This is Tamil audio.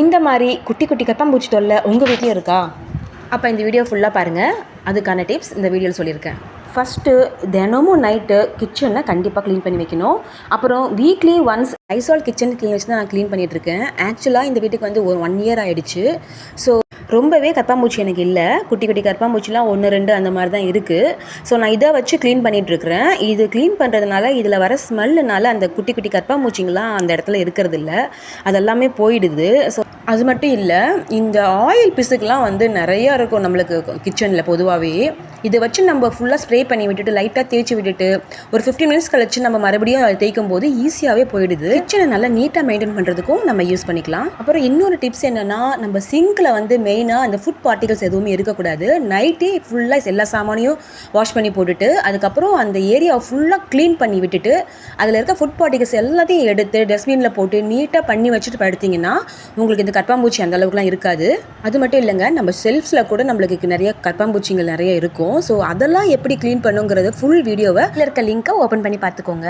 இந்த மாதிரி குட்டி குட்டி கப்பாம்பூச்சி தொல்லை உங்கள் வீட்லேயும் இருக்கா? அப்போ இந்த வீடியோ ஃபுல்லாக பாருங்கள் அதுக்கான டிப்ஸ் இந்த வீடியோவில் சொல்லியிருக்கேன். ஃபஸ்ட்டு தினமும் நைட்டு கிச்சனை கண்டிப்பாக க்ளீன் பண்ணி வைக்கணும். அப்புறம் வீக்லி ஒன்ஸ் ஐசால் கிச்சன் க்ளீன் வச்சு தான் நான் க்ளீன் பண்ணிகிட்ருக்கேன் ஆக்சுவலாக இந்த வீட்டுக்கு வந்து ஒரு ஒன் இயர் ஆயிடுச்சு. ஸோ ரொம்பவே கற்பாம்பூச்சி எனக்கு இல்லை. குட்டி குட்டி கற்பாம்பூச்சிலாம் ஒன்று ரெண்டு அந்த மாதிரி தான் இருக்குது ஸோ நான் இதை வச்சு க்ளீன் பண்ணிகிட்ருக்கிறேன் இது க்ளீன் பண்ணுறதுனால இதில் வர ஸ்மெல்லுனால அந்த குட்டி குட்டி கற்பாம்பூச்சிங்களாம் அந்த இடத்துல இருக்கிறது இல்ல அதெல்லாமே போயிடுது. ஸோ அது மட்டும் இல்லை இந்த ஆயில் பிசுக்கெலாம் வந்து நிறையா இருக்கும் நம்மளுக்கு கிச்சனில் பொதுவாகவே இதை வச்சு நம்ம ஃபுல்லாக ஸ்ப்ரே பண்ணி விட்டுட்டு லைட்டாக தேய்ச்சி விட்டுட்டு ஒரு ஃபிஃப்டி மினிட்ஸ் கழிச்சு நம்ம மறுபடியும் அதை தேய்க்கும் போது ஈஸியாகவே போயிடுது. கிச்சனை நல்லா நீட்டாக மெயின்டைன் பண்ணுறதுக்கும் நம்ம யூஸ் பண்ணிக்கலாம். அப்புறம் இன்னொரு டிப்ஸ் என்னென்னா நம்ம சிங்கில் வந்து மெயினாக அந்த ஃபுட் பார்ட்டிகல்ஸ் எதுவுமே இருக்கக்கூடாது. நைட்டே ஃபுல்லாக எல்லா சாமானையும் வாஷ் பண்ணி போட்டுட்டு அதுக்கப்புறம் அந்த ஏரியாவை ஃபுல்லாக க்ளீன் பண்ணி விட்டுட்டு அதில் இருக்க ஃபுட் பார்ட்டிகல்ஸ் எல்லாத்தையும் எடுத்து டஸ்ட்பினில் போட்டு நீட்டாக பண்ணி வச்சுட்டு படுத்திங்கன்னா உங்களுக்கு இந்த கற்பாம்பூச்சி அந்த அளவுக்குலாம் இருக்காது. அது மட்டும் இல்லைங்க நம்ம செல்ஃப்ஸில் கூட நம்மளுக்கு நிறைய கற்பாம்பூச்சிங்கள் நிறைய இருக்கும். ஸோ அதெல்லாம் எப்படி க்ளீன் பண்ணுங்கிறது ஃபுல் வீடியோவை இதில் இருக்க லிங்க்கை ஓப்பன் பண்ணி பார்த்துக்கோங்க.